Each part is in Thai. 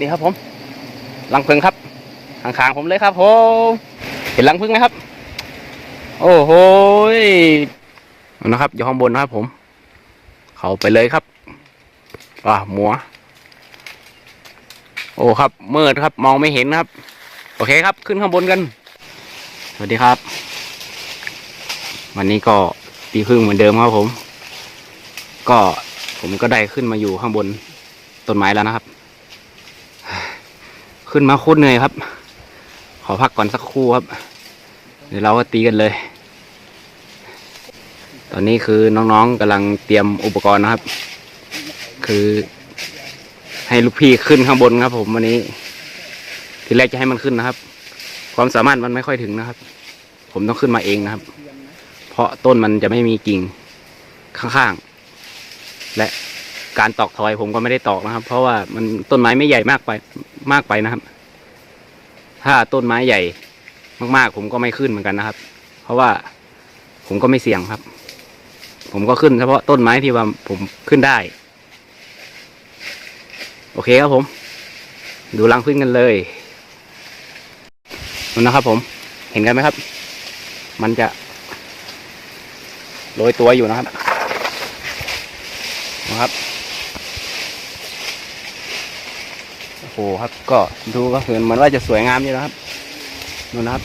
นี่ครับผมรังพึ่งครับข้างๆผมเลยครับผมเห็นรังพึ่งไหมครับ โอ้โหนะครับอยู่ข้างบนนะครับผม เขาไปเลยครับอ่าหมัว โอ้ครับมืดครับ มองไม่เห็นครับ โอเคครับ ขึ้นข้างบนกัน สวัสดีครับ วันนี้ก็ตีพึ่งเหมือนเดิมครับผม ก็ผมก็ได้ขึ้นมาอยู่ข้างบนต้นไม้แล้วนะครับ ขึ้นมาโคตรเหนื่อยครับ ขอพักก่อนสักครู่ครับ เดี๋ยวเราก็ตีกันเลย ตอนนี้คือน้องๆกำลังเตรียมอุปกรณ์นะครับ คือให้ลูกพี่ขึ้นข้างบนครับ ผมวันนี้ ทีแรกจะให้มันขึ้นนะครับ ความสามารถมันไม่ค่อยถึงนะครับ ผมต้องขึ้นมาเองนะครับ เพราะต้นมันจะไม่มีกิ่งข้างๆและ การตอกทอยผมก็ไม่ได้ตอกนะครับ เพราะว่ามันต้นไม้ไม่ใหญ่มากไปมากไปนะครับ ถ้าต้นไม้ใหญ่มากๆ ผมก็ไม่ขึ้นเหมือนกันนะครับ เพราะว่าผมก็ไม่เสี่ยงครับ ผมก็ขึ้นเฉพาะต้นไม้ที่ว่าผมขึ้นได้ โอเคครับผม ดูรังพึ่งกันเลยนู่นนะครับ ผม เห็นกันไหมครับ มันจะโรยตัวอยู่นะครับนะครับ โอ้โหครับ ก็ดูก็เห็นเหมือนว่าจะสวยงามอยู่นะครับนู่นนะครับ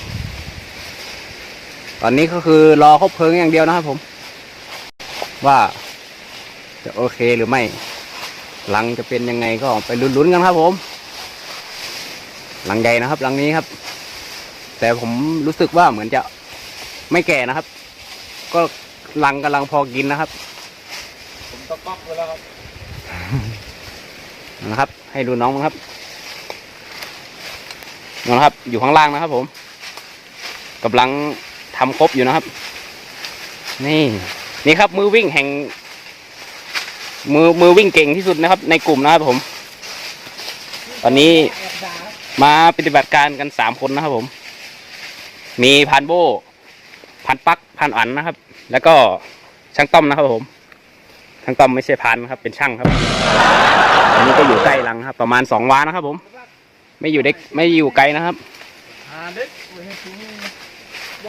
ตอนนี้ก็คือรอคบเพลิงอย่างเดียวนะครับผม ว่าจะโอเคหรือไม่ หลังจะเป็นยังไงก็ไปลุ้นๆกันครับ ผม หลังใหญ่นะครับ หลังนี้ครับ แต่ผมรู้สึกว่าเหมือนจะไม่แก่นะครับ ก็หลังกำลังพอกินนะครับ ผมตะก๊อกไปแล้วครับนะครับ ให้ดูน้องนะครับ น้องนะครับ อยู่ข้างล่างนะครับ ผมกำลังทำครบอยู่นะครับ นี่นี่ครับ มือวิ่งแห่ง มือมือวิ่งเก่งที่สุดนะครับ ในกลุ่มนะครับผม ตอนนี้มาปฏิบัติการกันสามคนนะครับ ผม มีพันโบพันปักพันอันนะครับ แล้วก็ช่างต้อมนะครับ ผมช่างต้อมไม่ใช่พันครับ เป็นช่างครับอันนี้ก็อยู่ใกล้รังครับ ประมาณสองวานะครับ ผม ไม่อยู่เด็กไม่อยู่ไกลนะครับ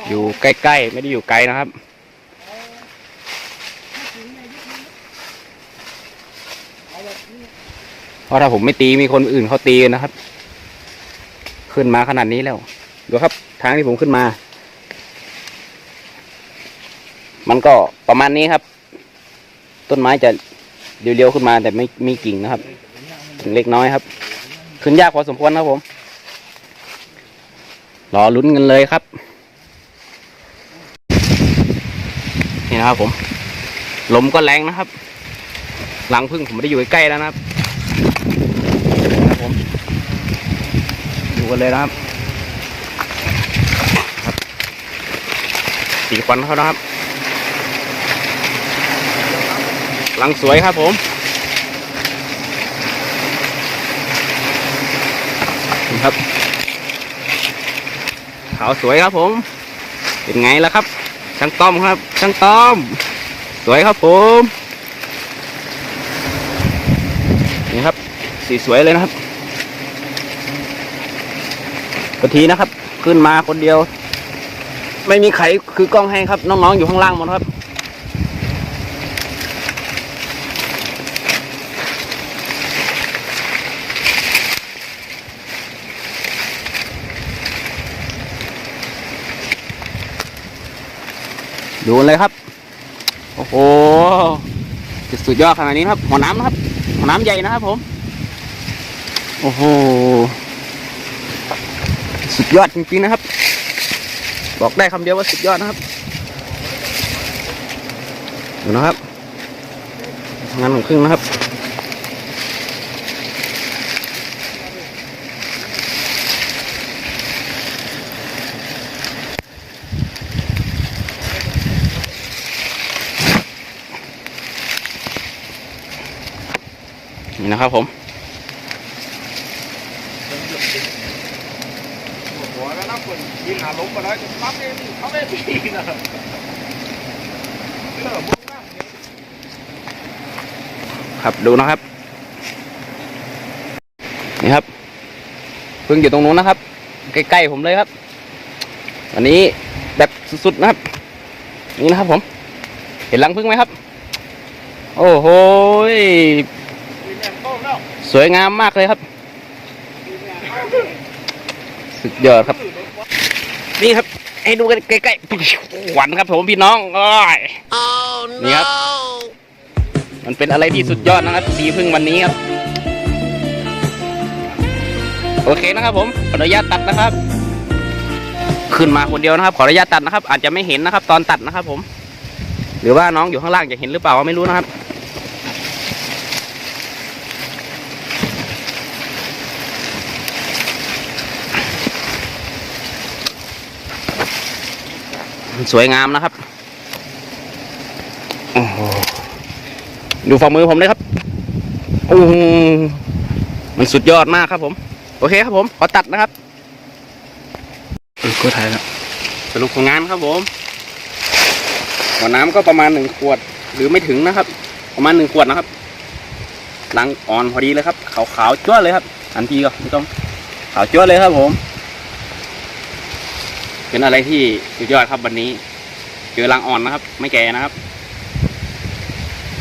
อยู่ใกล้ๆไม่ได้อยู่ไกลนะครับ เพราะถ้าผมไม่ตีมีคนอื่นเขาตีนนะครับ ขึ้นมาขนาดนี้แล้วดูครับ ทางที่ผมขึ้นมา มันก็ประมาณนี้ครับ ต้นไม้จะเรียวๆขึ้นมาแต่ไม่มีกิ่งนะครับถึงเล็กน้อยครับ ขึ้นยากพอสมควรครับผม รอลุ้นกันเลยครับ นี่นะครับผม ลมก็แรงนะครับ หลังพึ่งผมไม่ได้อยู่ใกล้แล้วนะครับครับผมดูกันเลยนะครับสีควันเขานะครับ หลังสวยครับผม ครับ ขาวสวยครับผม เป็นไงล่ะครับ ช่างต้อมครับ ช่างต้อม สวยครับผม นี่ครับ สีสวยเลยนะครับกะทีนะครับ ขึ้นมาคนเดียว ไม่มีใครคือกล้องให้ครับ น้องๆอยู่ข้างล่างหมดครับ ดูเลยครับ โอ้โหจะสุดยอดขนาดนี้ครับ หัวน้ำนะครับ หัวน้ำใหญ่นะครับผม โอ้โห สุดยอดจริงๆนะครับ บอกได้คำเดียวว่าสุดยอดนะครับดูนะครับงานของครึ่งนะครับ นี่นะครับผม หัวแล้วนะคนยิงหาล้มมาแล้วจะปั๊บเองเขาไม่ตีนะ เลิกบุ้งนะครับดูนะครับ นี่ครับเพึ่งอยู่ตรงนู้นนะครับ ใกล้ๆผมเลยครับ วันนี้แบบสุดๆนะครับ นี่นะครับผม เห็นรังพึ่งไหมครับ โอ้โห สวยงามมากเลยครับ สุดยอดครับ นี่ครับ ให้ดูกันใกล้ๆหวานครับผมพี่น้องโอ้ยนี่ครับ มันเป็นอะไรที่สุดยอดนะครับสีพึ่งวันนี้ครับ โอเคนะครับผมขออนุญาตตัดนะครับ ขึ้นมาคนเดียวนะครับ ขออนุญาตตัดนะครับ อาจจะไม่เห็นนะครับ ตอนตัดนะครับ ผม หรือว่าน้องอยู่ข้างล่างจะเห็นหรือเปล่าไม่รู้นะครับ สวยงามนะครับโอ้โหดูฝ่ามือผมเลยครับโอ้โหมันสุดยอดมากครับผม โอเคครับผม ขอตัดนะครับเออก็ถ่ายแล้วสรุปของงานครับผมหัวน้ำก็ประมาณหนึ่งขวด หรือไม่ถึงนะครับ ประมาณหนึ่งขวดนะครับล้างอ่อนพอดีเลยครับขาวขาวๆจ้วเลยครับทันทีก็ไม่ต้องขาวจ้วเลยครับผม เป็นอะไรที่สุดยอดครับวันนี้ เจอรังอ่อนนะครับ ไม่แก่นะครับ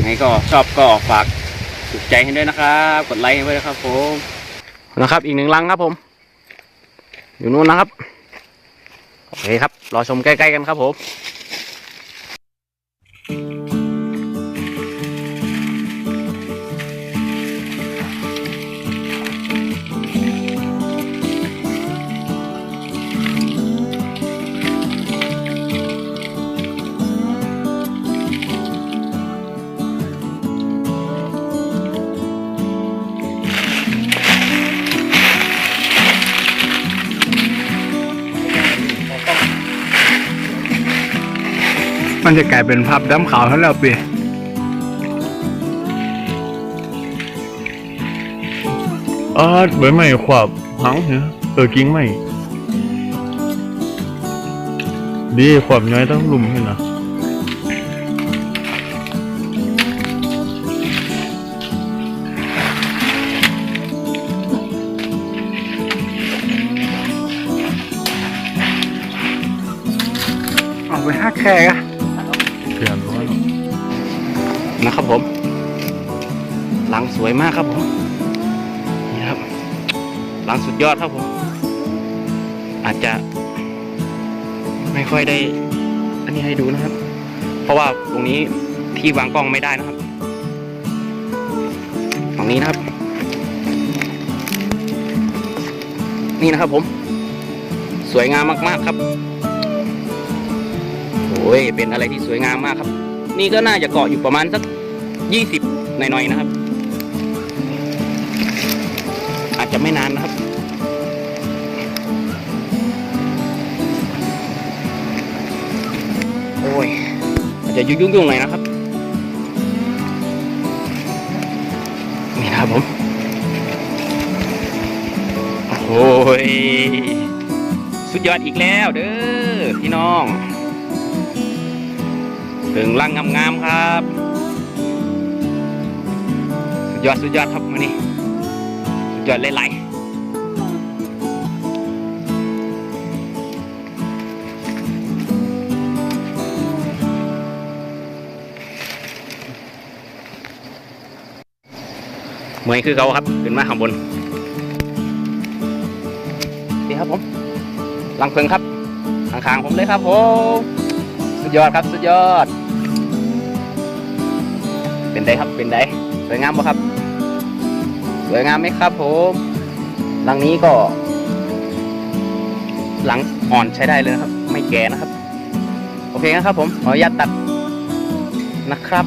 ไงก็ชอบก็ฝากถูกใจให้ด้วยนะครับ กดไลค์ให้ด้วยนะครับผมนะครับ อีกหนึ่งรังครับผม อยู่นู้นนะครับ โอเคครับ รอชมใกล้ ๆ กันครับผม มันจะกลายเป็นภาพดำขาวทั้งแล้วปีอ๋อใบไม้ขวบหังเหรอเออกิ้งไม้ดีขวบน้อยต้องลุมให้นะเอาไปหักแค่อะ รังสวยมากครับผมนี่ครับรังสุดยอดครับผม อาจจะ ไม่ค่อยได้ อันนี้ให้ดูนะครับ เพราะว่าตรงนี้ที่วางกล้องไม่ได้นะครับ ตรงนี้นะครับ นี่นะครับผม สวยงามมากๆครับโอ้ยเป็นอะไรที่สวยงามมากครับ นี่ก็น่าจะเกาะอยู่ประมาณสักยี่สิบหน่อยๆนะครับ จะไม่นานนะครับ โอ้ยอาจจะยุ่งๆหน่อยนะครับ นี่นะครับผม โอ้ย สุดยอดอีกแล้วเด้อพี่น้องถึงรังงามๆครับ สุดยอดสุดยอดครับมานี่ ยอดเลยไหลเมื่อยคือเขาครับ ขึ้นมาข้างบนนี่ครับผมรังเพลิงครับข้างๆผมเลยครับผมสุดยอดครับสุดยอด เป็นไดครับเป็นไดสวยงามปะครับ สวยงามไหมครับผมหลังนี้ก็ หลังอ่อนใช้ได้เลยนะครับ ไม่แก่นะครับ โอเคนะครับผมขออนุญาตตัดนะครับ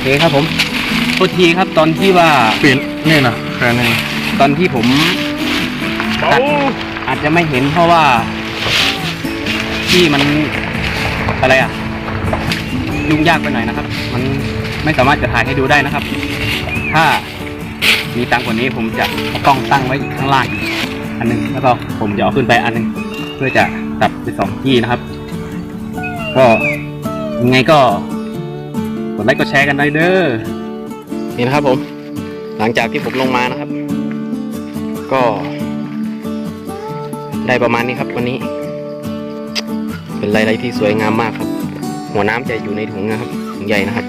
เคครับผมโทษทีครับตอนที่ว่าปิดนี่นะแค่นี้ตอนที่ผมเบาอาจจะไม่เห็นเพราะว่าที่มันอะไรอะ ยุ่งยากไปหน่อยนะครับ มันไม่สามารถจะถ่ายให้ดูได้นะครับ ถ้ามีตังค์กว่านี้ผมจะเอากล้องตั้งไว้ข้างล่างอีกอันหนึงแล้วก็ผมจะเอาขึ้นไปอันหนึงเพื่อจะตัดไปสองที่นะครับ ก็ยังไงก็ก ดไลค์กดแชร์กันได้เด้อนี่นะครับผม หลังจากที่ผมลงมานะครับ ก็ ได้ประมาณนี้ครับวันนี้ เป็นไรๆที่สวยงามมากครับ หัวน้ำจะอยู่ในถุงนะครับถุงใหญ่นะครับ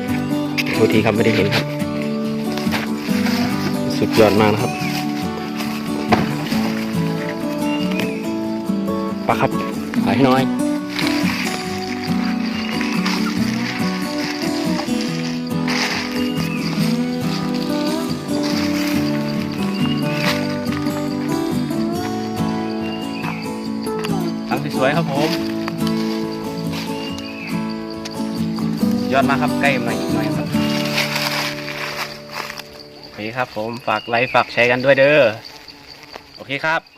โทษทีครับไม่ได้เห็นครับ สุดยอดมากนะครับปะครับขายให้น้อย ครับผม ยอดมากครับใกล้มาอีกหน่อยครับโอเคครับผมฝากไลค์ฝากแชร์กันด้วยเด้อ โอเคครับ